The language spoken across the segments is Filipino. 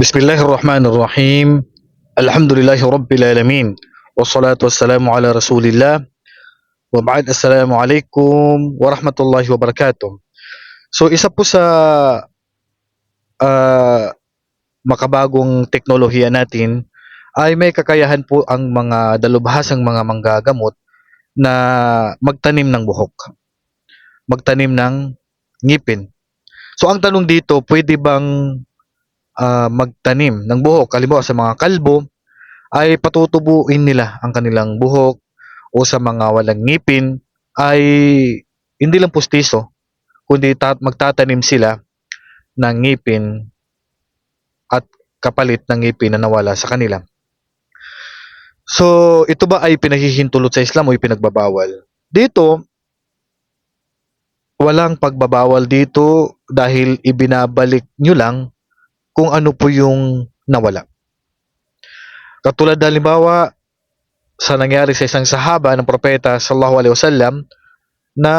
বিসমিল্লাহ রহমান রহিম আলহামদুলিল্লাহ রব্বিল আলমিন ওসলাত ওসালাম আলা রসুলিল্লাহ ওবাদ আসসালামু আলাইকুম warahmatullahi wabarakatuh So isa po sa uh, makabagong teknolohiya natin ay may kakayahan po ang mga dalubhasang mga manggagamot na magtanim ng buhok. Magtanim ng ngipin. So ang tanong dito, pwede bang ah, magtanim ng buhok? Halimbawa sa mga kalbo, ay patutubuin nila ang kanilang buhok o sa mga walang ngipin ay hindi lang pustiso, kundi ta- magtatanim sila ng ngipin at kapalit ng ngipin na nawala sa kanila. So, ito ba ay pinahihintulot sa Islam o ipinagbabawal? Dito, walang pagbabawal dito dahil ibinabalik nyo lang kung ano po yung nawala. Katulad halimbawa sa nangyari sa isang sahaba ng propeta sallallahu alaihi wasallam na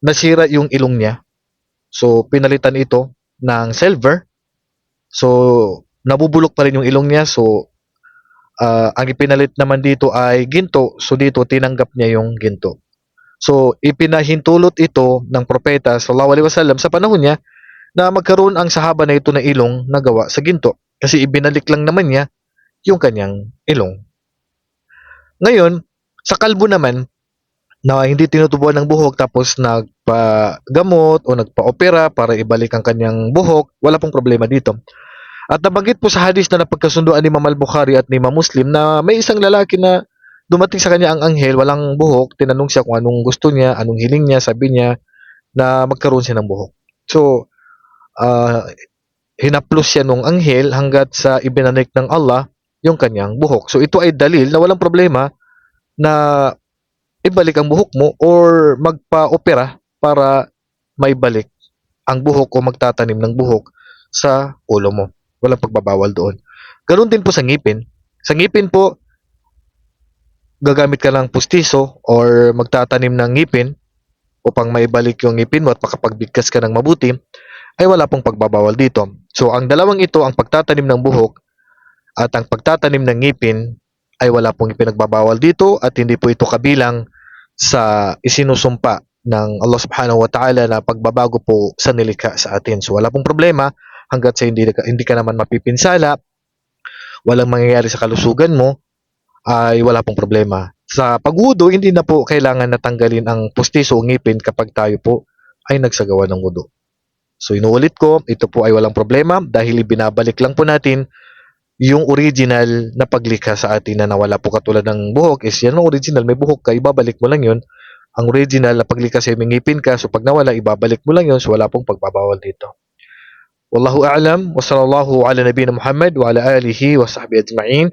nasira yung ilong niya. So pinalitan ito ng silver. So nabubulok pa rin yung ilong niya. So ah, ang ipinalit naman dito ay ginto. So dito tinanggap niya yung ginto. So ipinahintulot ito ng propeta sallallahu alaihi wasallam sa panahon niya na magkaroon ang sahaba na ito na ilong na gawa sa ginto. Kasi ibinalik lang naman niya yung kanyang ilong. Ngayon, sa kalbo naman, na hindi tinutubuan ng buhok tapos nagpagamot o nagpa-opera para ibalik ang kanyang buhok, wala pong problema dito. At nabanggit po sa hadis na napagkasunduan ni Imam al-Bukhari at ni Imam Muslim na may isang lalaki na dumating sa kanya ang anghel, walang buhok, tinanong siya kung anong gusto niya, anong hiling niya, sabi niya na magkaroon siya ng buhok. So, ah, hinaplos siya nung anghel hanggat sa ibinanik ng Allah yung kanyang buhok. So ito ay dalil na walang problema na ibalik ang buhok mo or magpa-opera para maibalik ang buhok o magtatanim ng buhok sa ulo mo. Walang pagbabawal doon. Ganun din po sa ngipin. Sa ngipin po, gagamit ka ng pustiso or magtatanim ng ngipin upang maibalik yung ngipin mo at makapagbigkas ka ng mabuti, ay wala pong pagbabawal dito. So, ang dalawang ito, ang pagtatanim ng buhok at ang pagtatanim ng ngipin, ay wala pong ipinagbabawal dito at hindi po ito kabilang sa isinusumpa ng Allah subhanahu wa ta'ala na pagbabago po sa nilikha sa atin. So, wala pong problema hanggat sa hindi, ka- hindi ka naman mapipinsala, walang mangyayari sa kalusugan mo, ay wala pong problema. Sa pagwudo, hindi na po kailangan natanggalin ang pustiso o ngipin kapag tayo po ay nagsagawa ng wudo. So inuulit ko, ito po ay walang problema dahil ibinabalik lang po natin yung original na paglikha sa atin na nawala po katulad ng buhok is yan ang original, may buhok ka, ibabalik mo lang yun. Ang original na paglikha sa may ngipin ka, so pag nawala, ibabalik mo lang yun, so wala pong pagbabawal dito. Wallahu a'lam wa sallallahu ala nabiyina Muhammad wa ala alihi wa sahbihi ajma'in.